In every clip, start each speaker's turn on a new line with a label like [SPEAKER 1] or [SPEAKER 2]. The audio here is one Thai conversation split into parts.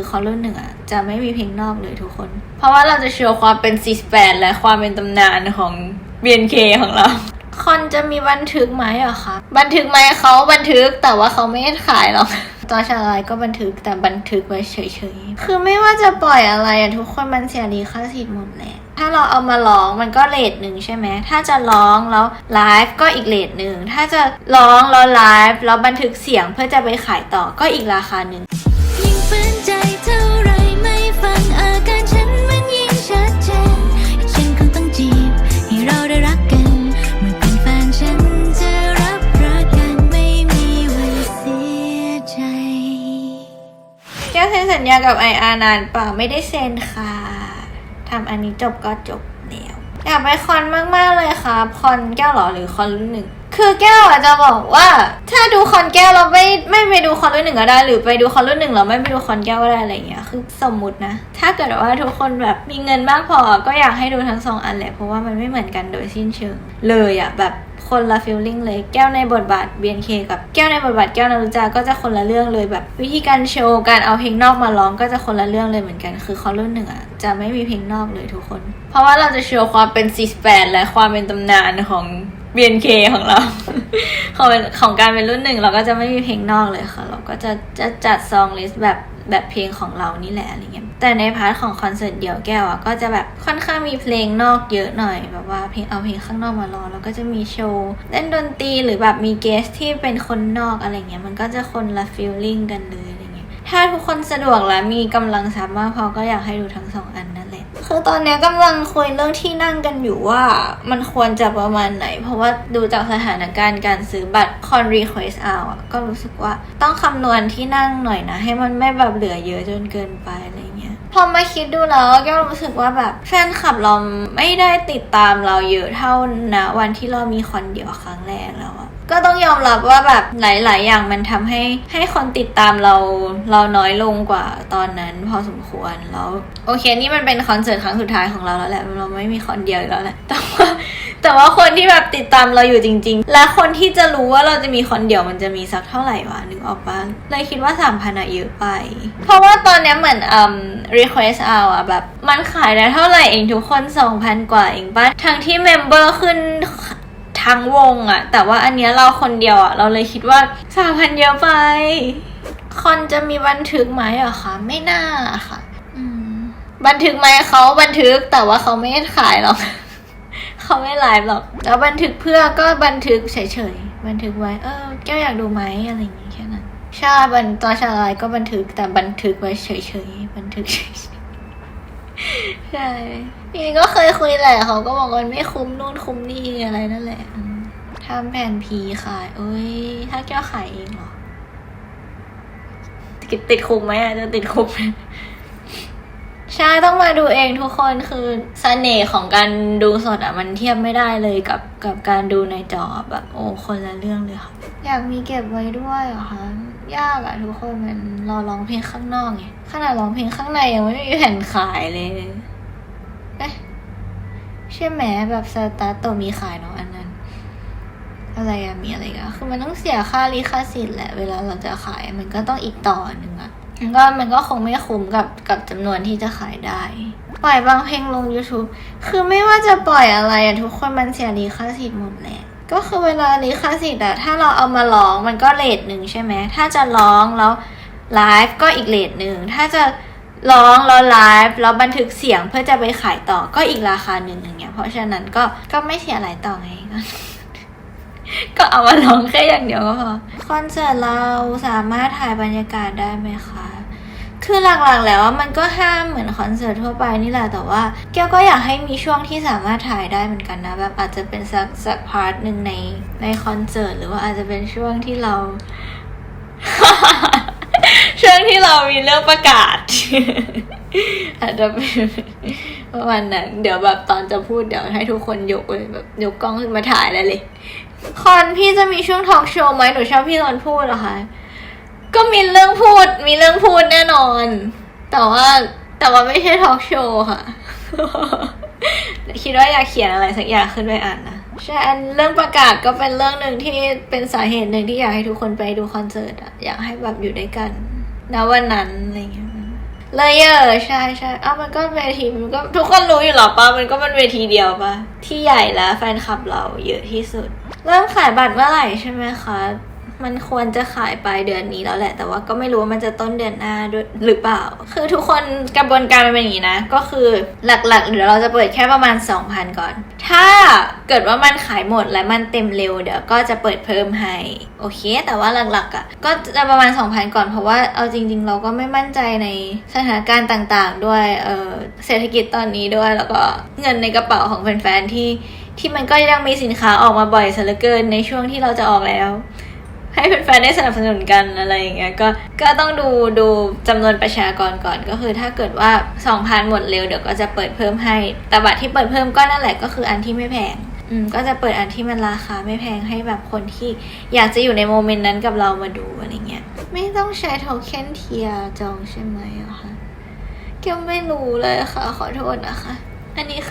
[SPEAKER 1] คือคอนรุ่นหนึ่งอะ จะไม่มีเพลงนอกเลยทุกคน เพราะว่าเราจะโชว์ความเป็นซีสแปนและความเป็นตำนานของ BNK ของเรา คอนจะมีบันทึกไหมอะคะ บันทึกไหมเขาบันทึกแต่ว่าเขาไม่ได้ขายหรอกตอนชาลายก็บันทึกแต่บันทึกไว้เฉยๆ คือไม่ว่าจะปล่อยอะไรอะทุกคนมันเสียดีค่าสิทธิ์หมดแหละ ถ้าเราเอามาร้องมันก็เลทหนึ่งใช่ไหม ถ้าจะร้องแล้วไลฟ์ก็อีกเลทหนึ่ง ถ้าจะร้องแล้วไลฟ์แล้วบันทึกเสียงเพื่อจะไปขายต่อก็อีกราคาหนึ่ง
[SPEAKER 2] กับไอ
[SPEAKER 1] อานานเปล่าไม่ได้เซ็นค่ะทำอันนี้จบก็จบแล้วอยากไปคอนมาก ๆ เลยครับคอนแก้วหรอหรือคอนรุ่นหนึ่งคือแก้วอาจจะบอกว่า ถ้าดูคอนแก้วเราไม่ไม่ไปดูคอนรุ่นหนึ่งก็ได้ หรือไปดูคอนรุ่นหนึ่งเราไม่ไปดูคอนแก้วก็ได้อะไรเงี้ยคือสมมุตินะ ถ้าเกิดว่าทุกคนแบบมีเงินมากพอก็อยากให้ดูทั้งสองอันแหละเพราะว่ามันไม่เหมือนกันโดยสิ้นเชิงเลยอะแบบ คนละฟีลลิ่งเลยแก้วในบทบาท BNK กับแก้วในบทบาทแก้วนารุจาก็จะคนละเรื่องเลยแบบ วิธีการโชว์การเอาเพลงนอกมาร้องก็จะคนละเรื่องเลยเหมือนกัน คือคอรุ่นหนึ่งอะจะไม่มีเพลงนอกเลยทุกคน เพราะว่าเราจะโชว์ความเป็นซีสแปและความเป็นตำนานของ BNK ของเราของของการเป็นรุ่นหนึ่งเราก็จะไม่มีเพลงนอกเลยค่ะ เราก็จะจะจัดซองลิสต์แบบ แบบเพลงของเรานี่แหละอะไรเงี้ยแต่ในพาร์ทของคอนเสิร์ตเดี่ยวแก้วอะก็จะแบบค่อนข้างมีเพลงนอกเยอะหน่อยแบบว่าเพลงเอาเพลงข้างนอกมาร้องแล้วก็จะมีโชว์เล่นดนตรีหรือแบบมีเกสที่เป็นคนนอกอะไรเงี้ยมันก็จะคนละฟีลลิ่งกันเลย ถ้าทุกคนสะดวกและมีกำลังทรัพย์มากพอก็อยากให้ดูทั้งสองอันนั่นแหละคือตอนนี้กำลังคุยเรื่องที่นั่งกันอยู่ว่ามันควรจะประมาณไหน เพราะว่าดูจากสถานการณ์การซื้อบัตรคอนรีเควสเอาก็รู้สึกว่าต้องคำนวณที่นั่งหน่อยนะ ให้มันไม่แบบเหลือเยอะจนเกินไปอะไรเงี้ยพอมาคิดดูแล้วก็รู้สึกว่าแบบแฟนคลับเราไม่ได้ติดตามเราเยอะเท่านะวันที่เรามีคอนเดียวครั้งแรกแล้วอะ ก็ต้องยอมรับว่าแบบหลาย ๆ อย่างมันทำให้ให้คนติดตามเราเราน้อยลงกว่าตอนนั้นพอสมควรแล้วโอเค นี่มันเป็นคอนเสิร์ตครั้งสุดท้ายของเราแล้วแหละเราไม่มีคอนเดียวอีกแล้วแหละแต่ว่าแต่ว่าคนที่แบบติดตามเราอยู่จริง ๆ และคนที่จะรู้ว่าเราจะมีคอนเดียวมันจะมีสักเท่าไหร่วะนึกออกปะเลยคิดว่าสามพันอะเยอะไป เพราะว่าตอนนี้เหมือนอืม request เอาอะแบบ มันขายได้เท่าไหร่เองทุกคน2,000กว่าเองปะทั้งที่เมมเบอร์ขึ้น ทั้งวงอะแต่ว่าอันเนี้ยเราคนเดียวอะเราเลยคิดว่า3,000เยอะไปคอนจะมีบันทึกไหมอะคะไม่น่าค่ะอืมบันทึกไหมเขาบันทึกแต่ว่าเขาไม่ได้ขายหรอกเขาไม่ไลฟ์หรอกแล้วบันทึกเพื่อก็บันทึกเฉยๆบันทึกไว้เออแก้วอยากดูไหมอะไรอย่างงี้แค่นั้นใช่บันตอนชาลายก็บันทึกแต่บันทึกไว้เฉยๆบันทึกเฉย ใช่พี่ก็เคยคุยแหละเขาก็บอกว่ามันไม่คุ้มนู่นคุ้มนี่อะไรนั่นแหละอืมทำแผ่นพีขายเอ้ย ถ้าแก้วขายเองเหรอ ติดติดคุกไหมอะจะติดคุกไหมใช่ต้องมาดูเองทุกคนคือเสน่ห์ของการดูสดอะมันเทียบไม่ได้เลยกับกับการดูในจอแบบโอ้คนละเรื่องเลยค่ะ อยากมีเก็บไว้ด้วยเหรอคะยากอะทุกคนมันรอร้องเพลงข้างนอกไงขนาดร้องเพลงข้างในยังไม่มีแผ่นขายเลย ช่ไหมแบบสตาร์ตมีขายเนาะอันนั้น อะไรอะมีอะไรอะคือมันต้องเสียค่าลิขสิทธิ์แหละเวลาเราจะขายมันก็ต้องอีกต่อหนึ่งอะมันก็มันก็คงไม่คุ้มกับกับจำนวนที่จะขายได้ ปล่อยบางเพลงลง YouTube คือไม่ว่าจะปล่อยอะไรอะทุกคนมันเสียลิขสิทธิ์หมดแหละก็คือเวลาลิขสิทธิ์อะถ้าเราเอามาร้องมันก็เลทหนึ่งใช่ไหมถ้าจะร้องแล้วไลฟ์ก็อีกเลทหนึ่งถ้าจะ ร้องแล้วไลฟ์แล้วบันทึกเสียงเพื่อจะไปขายต่อก็อีกราคาหนึ่งอย่างเงี้ย เพราะฉะนั้นก็ก็ไม่เสียอะไรต่อไงก็เอามาร้องแค่อย่างเดียวก็พอคอนเสิร์ตเราสามารถถ่ายบรรยากาศได้ไหมคะคือหลักๆแล้วมันก็ห้ามเหมือนคอนเสิร์ตทั่วไปนี่แหละแต่ว่าแก้วก็อยากให้มีช่วงที่สามารถถ่ายได้เหมือนกันนะแบบอาจจะเป็นสักสักพาร์ทหนึ่งในในคอนเสิร์ตหรือว่าอาจจะเป็นช่วงที่เรา ช่วงที่เรามีเรื่องประกาศ อาจจะเป็นประมาณนั้น เดี๋ยวแบบตอนจะพูดเดี๋ยวให้ทุกคนยกเลยแบบยกกล้องขึ้นมาถ่ายได้เลย คอนพี่จะมีช่วงทอล์กโชว์ไหมหนูชอบพี่ตอนพูดเหรอคะ ก็มีเรื่องพูด มีเรื่องพูดแน่นอน แต่ว่าแต่ว่าไม่ใช่ทอล์กโชว์ค่ะ คิดว่าอยากเขียนอะไรสักอย่างขึ้นไปอ่านนะ ใช่อันเรื่องประกาศก็เป็นเรื่องหนึ่งที่เป็นสาเหตุหนึ่งที่อยากให้ทุกคนไปดูคอนเสิร์ตอะอยากให้แบบอยู่ด้วยกันณวันนั้นอะไรเงี้ยเลยเยอะใช่ใช่เอามันก็เวทีมันก็ทุกคนรู้อยู่หรอปะมันก็เป็นเวทีเดียวปะที่ใหญ่แล้วแฟนคลับเราเยอะที่สุด เริ่มขายบัตรเมื่อไหร่ใช่ไหมคะ มันควรจะขายปลายเดือนนี้แล้วแหละ แต่ว่าก็ไม่รู้ว่ามันจะต้นเดือนหน้าด้วยหรือเปล่า คือทุกคนกระบวนการมันเป็นอย่างนี้นะ ก็คือหลักๆ เดี๋ยวเราจะเปิดแค่ประมาณ 2,000 ก่อน ถ้าเกิดว่ามันขายหมดและมันเต็มเร็วเดี๋ยวก็จะเปิดเพิ่มให้ โอเค แต่ว่าหลักๆอะก็จะประมาณ 2,000 ก่อนเพราะว่าเอาจริง ๆ เราก็ไม่มั่นใจในสถานการณ์ต่างๆ ด้วยเออเศรษฐกิจตอนนี้ด้วยแล้วก็เงินในกระเป๋าของแฟนๆที่ที่มันก็ยังมีสินค้าออกมาบ่อยซะเหลือเกินในช่วงที่เราจะออกแล้ว ให้แฟนๆได้สนับสนุนกันอะไรอย่างเงี้ยก็ก็ต้องดูดูจำนวนประชากรก่อนก็คือ ถ้าเกิดว่า 2,000 หมดเร็วเดี๋ยวก็จะเปิดเพิ่มให้ แต่บัตรที่เปิดเพิ่มก็นั่นแหละก็คืออันที่ไม่แพงอืมก็จะเปิดอันที่มันราคาไม่แพงให้แบบคนที่อยากจะอยู่ในโมเมนต์นั้นกับเรามาดูอะไรเงี้ยไม่ต้องใช้โทเค็นเทียจองใช่ไหมอะคะเกียวไม่รู้เลยค่ะ ขอโทษนะคะ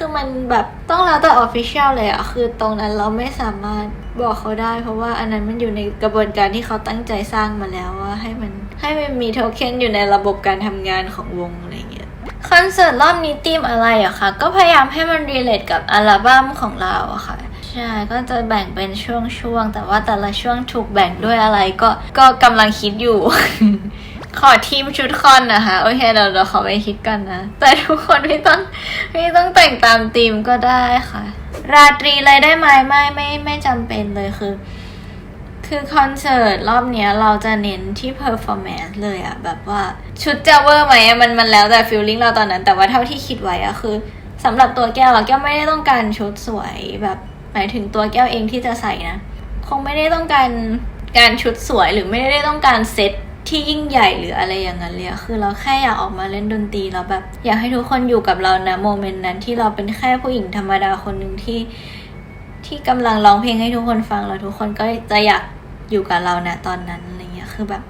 [SPEAKER 1] คือมันแบบต้องแล้วแต่ออฟฟิเชียลเลยอะคือตรงนั้นเราไม่สามารถบอกเขาได้ เพราะว่าอันนั้นมันอยู่ในกระบวนการที่เขาตั้งใจสร้างมาแล้วว่าให้มันให้มันมีโทเค็นอยู่ในระบบการทำงานของวงอะไรเงี้ยคอนเสิร์ตรอบนี้ธีมอะไรอะคะก็พยายามให้มันรีเลทกับอัลบั้มของเราอะค่ะใช่ก็จะแบ่งเป็นช่วงๆแต่ว่าแต่ละช่วงถูกแบ่งด้วยอะไรก็ก็กำลังคิดอยู่ ขอทีมชุดคอนนะคะ โอเคเดี๋ยวเราขอไปคิดกันนะ แต่ทุกคนไม่ต้องไม่ต้องแต่งตามธีมก็ได้ค่ะ ราตรีเลยได้ไหมไม่ไม่ไม่จำเป็นเลยคือ คือคอนเสิร์ตรอบเนี้ยเราจะเน้นที่เพอร์ฟอร์แมนซ์เลยอะแบบว่าชุดจะเวอร์ไหมมันมันแล้วแต่ฟีลลิ่งเราตอนนั้น แต่ว่าเท่าที่คิดไว้อะคือสำหรับตัวแก้วอะแก้วไม่ได้ต้องการชุดสวยแบบหมายถึงตัวแก้วเองที่จะใส่นะ คงไม่ได้ต้องการการชุดสวยหรือไม่ได้ต้องการเซต ที่ยิ่งใหญ่หรืออะไรอย่างนั้นเลยอะคือเราแค่อยากออกมาเล่นดนตรีแล้วแบบ อยากให้ทุกคนอยู่กับเรานะโมเมนต์นั้นที่เราเป็นแค่ผู้หญิงธรรมดาคนหนึ่งที่ที่กำลังร้องเพลงให้ทุกคนฟังแล้วทุกคนก็จะอยากอยู่กับเรานะตอนนั้นอะไรเงี้ยคือแบบ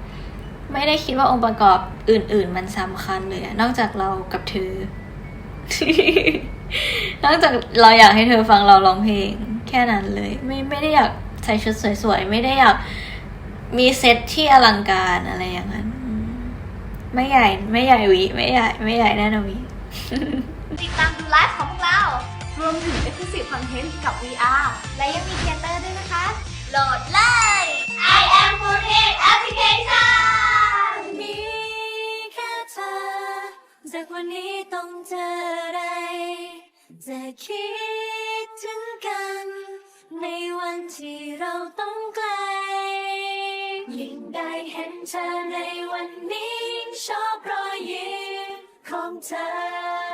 [SPEAKER 1] ไม่ได้คิดว่าองค์ประกอบอื่น ๆ มันสำคัญเลยอะนอกจากเรากับเธอนอกจากเราอยากให้เธอฟังเราร้องเพลง แค่นั้นเลย ไม่ไม่ได้อยากใส่ชุดสวยๆไม่ได้อยาก มีเซตที่อลังการอะไรอย่างนั้นอืมไม่ใหญ่ไม่ใหญ่หวีไม่ใหญ่ ไม่ใหญ่แน่นอนหวี
[SPEAKER 3] ติดตามดูไลฟ์ของพวกเรา รวมถึง Exclusive Content กับ VR และยังมีเทเตอร์ด้วยนะคะ โหลดเลย I am f o o d i t Application
[SPEAKER 2] มีแค่เธอ จากวันนี้ต้องเจออะไร จะคิดถึงกัน ในวันที่เราต้อง เธอในวันนี้ชอบรอยยิ้มของเธอ